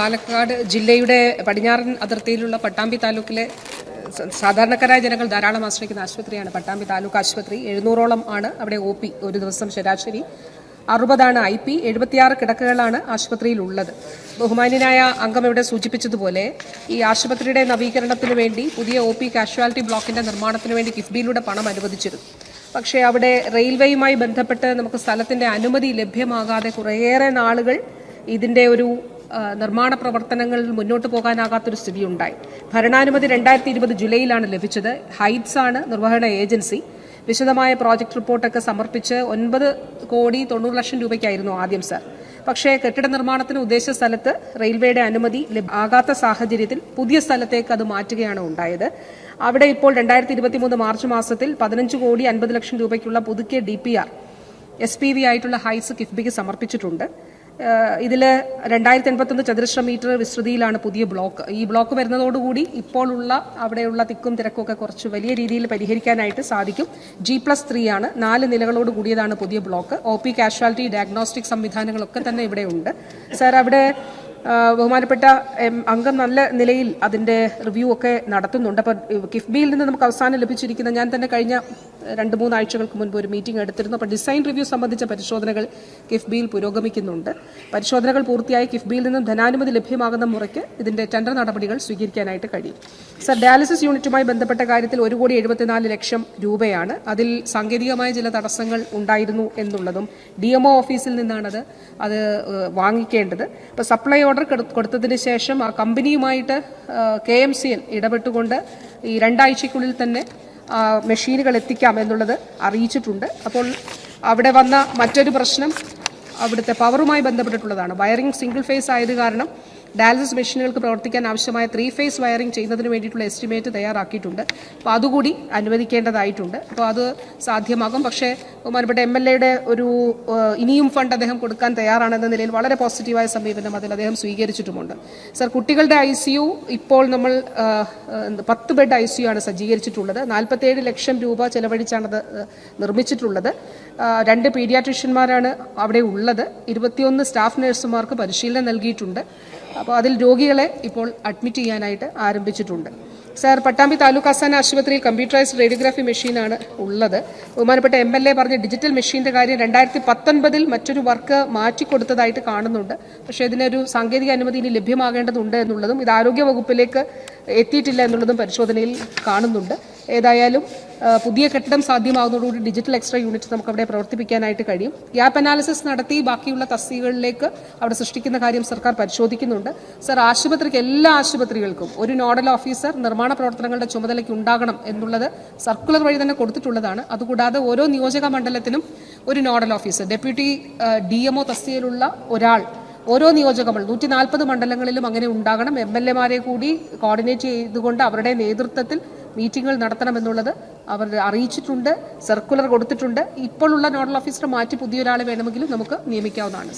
പാലക്കാട് ജില്ലയുടെ പടിഞ്ഞാറൻ അതിർത്തിയിലുള്ള പട്ടാമ്പി താലൂക്കിലെ സാധാരണക്കാരായ ജനങ്ങൾ ധാരാളം ആശ്രയിക്കുന്ന ആശുപത്രിയാണ് പട്ടാമ്പി താലൂക്ക് ആശുപത്രി. എഴുന്നൂറോളം ആണ് അവിടെ ഒ പി ഒരു ദിവസം ശരാശരി. അറുപതാണ് ഐ പി. എഴുപത്തിയാറ് കിടക്കകളാണ് ആശുപത്രിയിൽ ഉള്ളത് ബഹുമാന്യനായ അംഗം ഇവിടെ സൂചിപ്പിച്ചതുപോലെ ഈ ആശുപത്രിയുടെ നവീകരണത്തിന് വേണ്ടി പുതിയ ഒ പി കാഷ്വാലിറ്റി ബ്ലോക്കിന്റെ നിർമ്മാണത്തിന് വേണ്ടി കിഫ്ബിയിലൂടെ പണം അനുവദിച്ചിരുന്നു. പക്ഷേ അവിടെ റെയിൽവേയുമായി ബന്ധപ്പെട്ട് നമുക്ക് സ്ഥലത്തിന്റെ അനുമതി ലഭ്യമാകാതെ കുറേയേറെ നാളുകൾ ഇതിന്റെ ഒരു നിർമ്മാണ പ്രവർത്തനങ്ങളിൽ മുന്നോട്ട് പോകാനാകാത്തൊരു സ്ഥിതി ഉണ്ടായി ഭരണാനുമതി രണ്ടായിരത്തി ഇരുപത് ജൂലൈയിലാണ് ലഭിച്ചത്. ഹൈറ്റ്സ് ആണ് നിർവഹണ ഏജൻസി. വിശദമായ പ്രോജക്ട് റിപ്പോർട്ടൊക്കെ സമർപ്പിച്ച് ഒൻപത് കോടി തൊണ്ണൂറ് ലക്ഷം രൂപയ്ക്കായിരുന്നു ആദ്യം സർ. പക്ഷേ കെട്ടിട നിർമ്മാണത്തിന് ഉദ്ദേശിച്ച സ്ഥലത്ത് റെയിൽവേയുടെ അനുമതി ആകാത്ത സാഹചര്യത്തിൽ പുതിയ സ്ഥലത്തേക്ക് അത് മാറ്റുകയാണ് ഉണ്ടായത്. അവിടെ ഇപ്പോൾ രണ്ടായിരത്തി ഇരുപത്തി മൂന്ന് മാർച്ച് മാസത്തിൽ പതിനഞ്ച് കോടി അൻപത് ലക്ഷം രൂപയ്ക്കുള്ള പുതുക്കിയ D P R S P V ആയിട്ടുള്ള ഹൈസ് കിഫ്ബിക്ക് സമർപ്പിച്ചിട്ടുണ്ട്. ഇതിൽ രണ്ടായിരത്തി എൺപത്തൊന്ന് ചതുരശ്ര മീറ്റർ വിസ്തൃതിയിലാണ് പുതിയ ബ്ലോക്ക്. ഈ ബ്ലോക്ക് വരുന്നതോടുകൂടി ഇപ്പോഴുള്ള അവിടെയുള്ള തിക്കും തിരക്കും ഒക്കെ കുറച്ച് വലിയ രീതിയിൽ പരിഹരിക്കാനായിട്ട് സാധിക്കും. ജി പ്ലസ് ത്രീ ആണ്. നാല് നിലകളോട് കൂടിയതാണ് പുതിയ block. O P casualty diagnostic സംവിധാനങ്ങളൊക്കെ തന്നെ ഇവിടെ ഉണ്ട് സാർ അവിടെ ബഹുമാനപ്പെട്ട അംഗം നല്ല നിലയിൽ അതിന്റെ റിവ്യൂ ഒക്കെ നടത്തുന്നുണ്ട്. അപ്പോൾ കിഫ്ബിയിൽ നിന്ന് നമുക്ക് അവസാനം ലഭിച്ചിരിക്കുന്ന ഞാൻ തന്നെ കഴിഞ്ഞ രണ്ട് മൂന്ന് ആഴ്ചകൾക്ക് മുൻപ് ഒരു മീറ്റിംഗ് എടുത്തിരുന്നു. അപ്പോൾ ഡിസൈൻ റിവ്യൂ സംബന്ധിച്ച പരിശോധനകൾ കിഫ്ബിയിൽ പുരോഗമിക്കുന്നുണ്ട്. പരിശോധനകൾ പൂർത്തിയായി കിഫ്ബിയിൽ നിന്നും ധനാനുമതി ലഭ്യമാകുന്ന മുറയ്ക്ക് ഇതിന്റെ ടെൻഡർ നടപടികൾ സ്വീകരിക്കാനായിട്ട് കഴിയും. സർ ഡയാലിസിസ് യൂണിറ്റുമായി ബന്ധപ്പെട്ട കാര്യത്തിൽ ഒരു കോടി എഴുപത്തിനാല് ലക്ഷം രൂപയാണ്. അതിൽ സാങ്കേതികമായ ചില തടസ്സങ്ങൾ ഉണ്ടായിരുന്നു എന്നുള്ളതും ഡി ഓഫീസിൽ നിന്നാണത് അത് വാങ്ങിക്കേണ്ടത്. അപ്പോൾ സപ്ലൈ ഓർഡർ കൊടുത്തതിന് ശേഷം ആ കമ്പനിയുമായിട്ട് കെ എം സി എൽ ഇടപെട്ടുകൊണ്ട് ഈ രണ്ടാഴ്ചയ്ക്കുള്ളിൽ തന്നെ മെഷീനുകൾ എത്തിക്കാം എന്നുള്ളത് അറിയിച്ചിട്ടുണ്ട്. അപ്പോൾ അവിടെ വന്ന മറ്റൊരു പ്രശ്നം അവിടുത്തെ പവറുമായി ബന്ധപ്പെട്ടിട്ടുള്ളതാണ്. വയറിംഗ് സിംഗിൾ ഫേസ് ആയത് കാരണം ഡയാലിസിസ് മെഷീനുകൾക്ക് പ്രവർത്തിക്കാൻ ആവശ്യമായ ത്രീ ഫേസ് വയറിംഗ് ചെയ്യുന്നതിന് വേണ്ടിയിട്ടുള്ള എസ്റ്റിമേറ്റ് തയ്യാറാക്കിയിട്ടുണ്ട്. അപ്പോൾ അതുകൂടി അനുവദിക്കേണ്ടതായിട്ടുണ്ട്. അപ്പോൾ അത് സാധ്യമാകും. പക്ഷേ ബഹുമാനപ്പെട്ട എം എൽ എയുടെ ഒരു ഇനിയും ഫണ്ട് അദ്ദേഹം കൊടുക്കാൻ തയ്യാറാണെന്ന നിലയിൽ വളരെ പോസിറ്റീവായ സമീപനം അതിൽ അദ്ദേഹം സ്വീകരിച്ചിട്ടുമുണ്ട്. സർ കുട്ടികളുടെ ഐ സി യു ഇപ്പോൾ നമ്മൾ പത്ത് ബെഡ് ഐ സി യു ആണ് സജ്ജീകരിച്ചിട്ടുള്ളത്. നാൽപ്പത്തേഴ് ലക്ഷം രൂപ ചെലവഴിച്ചാണത് നിർമ്മിച്ചിട്ടുള്ളത്. രണ്ട് പീഡിയാട്രീഷ്യന്മാരാണ് അവിടെ ഉള്ളത്. ഇരുപത്തിയൊന്ന് സ്റ്റാഫ് നഴ്സുമാർക്ക് പരിശീലനം നൽകിയിട്ടുണ്ട്. അപ്പോൾ അതിൽ രോഗികളെ ഇപ്പോൾ അഡ്മിറ്റ് ചെയ്യാനായിട്ട് ആരംഭിച്ചിട്ടുണ്ട്. സാർ പട്ടാമ്പി താലൂക്ക് ആസ്ഥാന ആശുപത്രിയിൽ കമ്പ്യൂട്ടറൈസ്ഡ് റേഡിയോഗ്രാഫി മെഷീനാണ് ഉള്ളത്. ബഹുമാനപ്പെട്ട എം എൽ എ പറഞ്ഞ ഡിജിറ്റൽ മെഷീന്റെ കാര്യം രണ്ടായിരത്തി പത്തൊൻപതിൽ മറ്റൊരു വർക്ക് മാറ്റിക്കൊടുത്തതായിട്ട് കാണുന്നുണ്ട്. പക്ഷേ ഇതിനൊരു സാങ്കേതിക അനുമതി ഇനി ലഭ്യമാകേണ്ടതുണ്ട് എന്നുള്ളതും ഇത് ആരോഗ്യ വകുപ്പിലേക്ക് എത്തിയിട്ടില്ല എന്നുള്ളതും പരിശോധനയിൽ കാണുന്നുണ്ട്. ഏതായാലും പുതിയ കെട്ടിടം സാധ്യമാകുന്നതോടുകൂടി ഡിജിറ്റൽ എക്സ്ട്രാ യൂണിറ്റ് നമുക്ക് അവിടെ പ്രവർത്തിപ്പിക്കാനായിട്ട് കഴിയും. ഗ്യാപ്പ് അനാലിസിസ് നടത്തി ബാക്കിയുള്ള തസ്തികകളിലേക്ക് അവിടെ സൃഷ്ടിക്കുന്ന കാര്യം സർക്കാർ പരിശോധിക്കുന്നുണ്ട്. സർ ആശുപത്രിക്ക് എല്ലാ ആശുപത്രികൾക്കും ഒരു നോഡൽ ഓഫീസർ നിർമ്മാണ പ്രവർത്തനങ്ങളുടെ ചുമതലയ്ക്ക് ഉണ്ടാകണം എന്നുള്ളത് സർക്കുലർ വഴി തന്നെ കൊടുത്തിട്ടുള്ളതാണ്. അതുകൂടാതെ ഓരോ നിയോജക മണ്ഡലത്തിനും ഒരു nodal officer deputy D MO തസ്തികയിലുള്ള ഒരാൾ ഓരോ നിയോജകമണ്ഡലം നൂറ്റി നാൽപ്പത് മണ്ഡലങ്ങളിലും അങ്ങനെ ഉണ്ടാകണം. എം എൽ എമാരെ കൂടി കോർഡിനേറ്റ് ചെയ്തുകൊണ്ട് അവരുടെ നേതൃത്വത്തിൽ മീറ്റിംഗുകൾ നടത്തണമെന്നുള്ളത് അവർ അറിയിച്ചിട്ടുണ്ട് സർക്കുലർ കൊടുത്തിട്ടുണ്ട്. ഇപ്പോഴുള്ള നോഡൽ ഓഫീസറെ മാറ്റി പുതിയൊരാളെ വേണമെങ്കിലും നമുക്ക് നിയമിക്കാവുന്നതാണ്.